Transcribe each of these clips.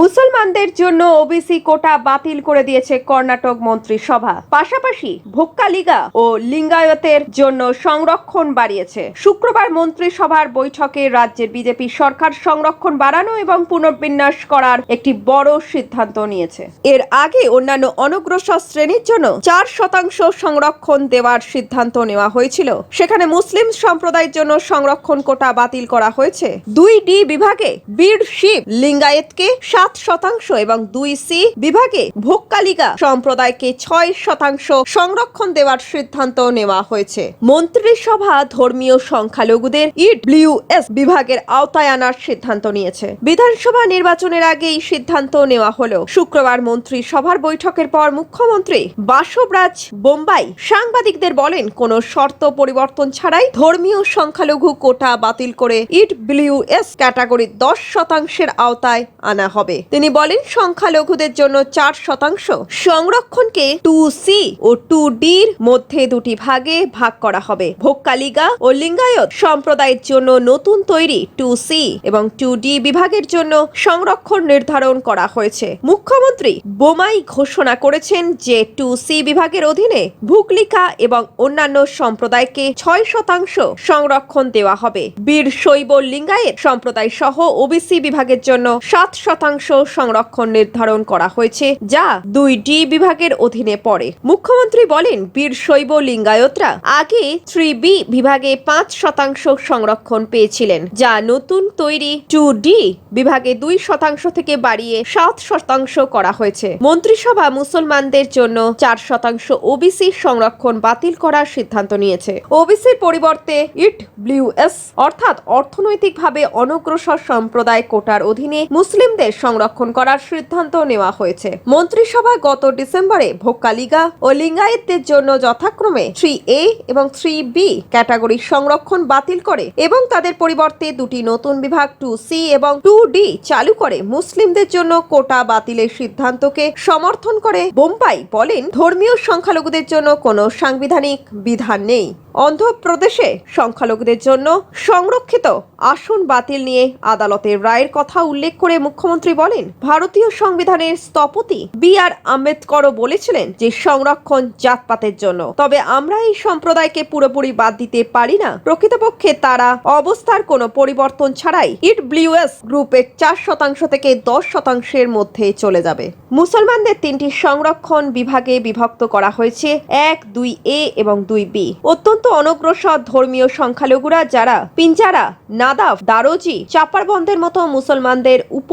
মুসলমানদের জন্য ওবিসি কোটা বাতিল করে দিয়েছে কর্ণাটক মন্ত্রিসভা। পাশাপাশি ভোক্কালিগা ও লিঙ্গায়তের জন্য সংরক্ষণ বাড়িয়েছে। শুক্রবার মন্ত্রিসভার বৈঠকে রাজ্যের বিজেপি সরকার সংরক্ষণ বাড়ানো এবং পুনর্বিন্যাস করার একটি বড় সিদ্ধান্ত নিয়েছে। এর আগে অন্যান্য অনগ্রসর শ্রেণির জন্য চার শতাংশ সংরক্ষণ দেওয়ার সিদ্ধান্ত নেওয়া হয়েছিল। সেখানে মুসলিম সম্প্রদায়ের জন্য সংরক্ষণ কোটা বাতিল করা হয়েছে। দুই ডি বিভাগে বীর শিব লিঙ্গায়েতকে সাত শতাংশ এবং দুই সি বিভাগে ভোক্কালিগা সম্প্রদায়কে ছয় শতাংশ সংরক্ষণ দেওয়ার সিদ্ধান্ত নেওয়া হয়েছে। মন্ত্রিসভা ধর্মীয় সংখ্যালঘুদের ইডব্লিউএস বিভাগের আওতায় আনার সিদ্ধান্ত নিয়েছে। বিধানসভা নির্বাচনের আগে এই সিদ্ধান্ত নেওয়া হলো। শুক্রবার মন্ত্রিসভার বৈঠকের পর মুখ্যমন্ত্রী বাসবরাজ বোম্বাই সাংবাদিকদের বলেন, কোনো শর্ত পরিবর্তন ছাড়াই ধর্মীয় সংখ্যালঘু কোটা বাতিল করে ইডব্লিউএস ক্যাটাগরি দশ শতাংশের আওতায় আনা হবে। তিনি বলেন, সংখ্যালঘুদের জন্য চার শতাংশ। সংরক্ষণকে টু সি ও টু ডির মধ্যে দুটি ভাগে ভাগ করা হবে। ভোক্কালিগা ও লিঙ্গায়ত সম্প্রদায়ের জন্য নতুন তৈরি টু সি এবং টু ডি বিভাগের জন্য সংরক্ষণ নির্ধারণ করা হয়েছে। মুখ্যমন্ত্রী বোমাই ঘোষণা করেছেন যে টু সি বিভাগের অধীনে ভুকলিকা এবং অন্যান্য সম্প্রদায়কে ছয় শতাংশ সংরক্ষণ দেওয়া হবে। বীর শৈব লিঙ্গায়েত সম্প্রদায় সহ ওবিসি বিভাগের জন্য সাত শতাংশ সংরক্ষণ নির্ধারণ করা হয়েছে, যা দুই ডি বিভাগের অধীনে পড়ে। মুখ্যমন্ত্রী বলেন, বীর শৈব লিঙ্গায়তরা আগে থ্রি বি বিভাগে পাঁচ শতাংশ সংরক্ষণ পেয়েছিলেন, যা নতুন তৈরি টু ডি বিভাগে দুই শতাংশ থেকে বাড়িয়ে সাত শতাংশ করা হয়েছে। মন্ত্রিসভা মুসলমানদের জন্য চার শতাংশ ওবিসি সংরক্ষণ বাতিল করার সিদ্ধান্ত নিয়েছে। ওবিসির পরিবর্তে ইট ব্লিউএস অর্থাৎ অর্থনৈতিকভাবে অনগ্রসর সম্প্রদায় কোটার অধীনে মুসলিমদের সংরক্ষণ করার সিদ্ধান্ত নেওয়া হয়েছে। মন্ত্রিসভা গত ডিসেম্বরে ভোক্কালিগা ও লিঙ্গায়েতদের জন্য যথাক্রমে থ্রি এ এবং থ্রি বি ক্যাটাগরির সংরক্ষণ বাতিল করে এবং তাদের পরিবর্তে দুটি নতুন বিভাগ টু সি এবং টু ডি চালু করে মুসলিমদের জন্য কোটা বাতিলের সিদ্ধান্তকে সমর্থন করে বোম্বাই বলেন, ধর্মীয় সংখ্যালঘুদের জন্য কোনো সাংবিধানিক বিধান নেই। অন্ধ্রপ্রদেশে সংখ্যালঘুদের জন্য সংরক্ষিত আসন বাতিল নিয়ে আদালতের রায়ের কথা উল্লেখ করে মুখ্যমন্ত্রী বলেন, ভারতীয় সংবিধানের স্থপতি বি আর আম্বেদকরও বলেছিলেন যে সংরক্ষণ জাতপাতের জন্য। তবে আমরা এই সম্প্রদায়কে পুরোপুরি বাদ দিতে পারি না। প্রকৃতপক্ষে তারা অবস্থার কোনো পরিবর্তন ছাড়াই ইট ব্লিউএস গ্রুপের চার শতাংশ থেকে দশ শতাংশের মধ্যে চলে যাবে। মুসলমানদের তিনটি সংরক্ষণ বিভাগে বিভক্ত করা হয়েছে, এক, দুই এ এবং দুই বি। অত্যন্ত অনগ্রসর ধর্মীয় সংখ্যালঘুরা যারা পিঞ্জারা, নাদাফ, দারোজি চাপারবন্ধের মতো মুসলমানদের উপ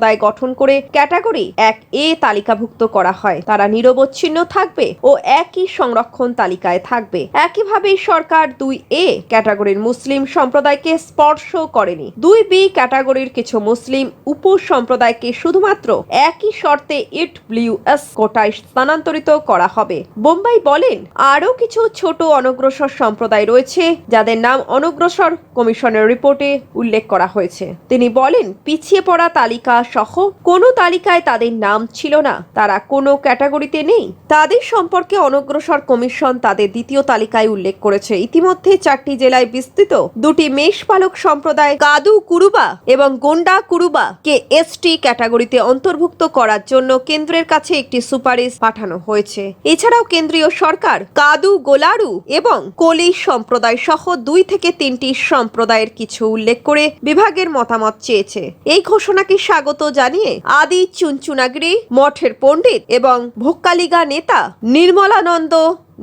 সম্প্রদায় গঠন করে ক্যাটাগরি এক এ তালিকাভুক্ত করা হয়। তারা নিরবচ্ছিন্ন থাকবে ও একই সংরক্ষণ তালিকায় থাকবে। একইভাবে সরকার দুই এ ক্যাটাগরির মুসলিম সম্প্রদায়কে স্পর্শ করেনি। দুই বি ক্যাটাগরির কিছু মুসলিম উপ সম্প্রদায়কে শুধুমাত্র একই শর্তে ইট ব্লিউ এস কোটায় স্থানান্তরিত করা হবে। বোম্বাই বলেন, আরও কিছু ছোট অনগ্রসর সম্প্রদায় রয়েছে, যাদের নাম অনগ্রসর কমিশনের রিপোর্টে উল্লেখ করা হয়েছে। তিনি বলেন, পিছিয়ে পড়া তালিকা সহ কোনো তালিকায় তাদের নাম ছিল না। তারা কোনো ক্যাটাগরিতে নেই। তাদের সম্পর্কে অনগ্রসর কমিশন তাদের দ্বিতীয় তালিকায় উল্লেখ করেছে। ইতিমধ্যে চারটি জেলায় বিস্তৃত দুটি মেষপালক সম্প্রদায়, কাদু কুরুবা এবং গোন্ডা কুরুবা কে এসটি ক্যাটাগরিতে অন্তর্ভুক্ত করার জন্য কেন্দ্রের কাছে একটি সুপারিশ পাঠানো হয়েছে। এছাড়াও কেন্দ্রীয় সরকার, কাদু গোলারু এবং কলি সম্প্রদায় সহ দুই থেকে তিনটি সম্প্রদায়ের কিছু উল্লেখ করে বিভাগের মতামত চেয়েছে। এই ঘোষণাকে স্বাগত জানিয়ে আদি চুনচুনাগিরি, মঠের পণ্ডিত এবং ভোক্কালিগা নেতা নির্মলানন্দ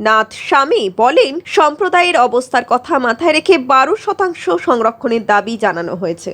নাথ স্বামী বলেন, সম্প্রদায়ের অবস্থার কথা মাথায় রেখে বারো শতাংশ সংরক্ষণের দাবি জানানো হয়েছে।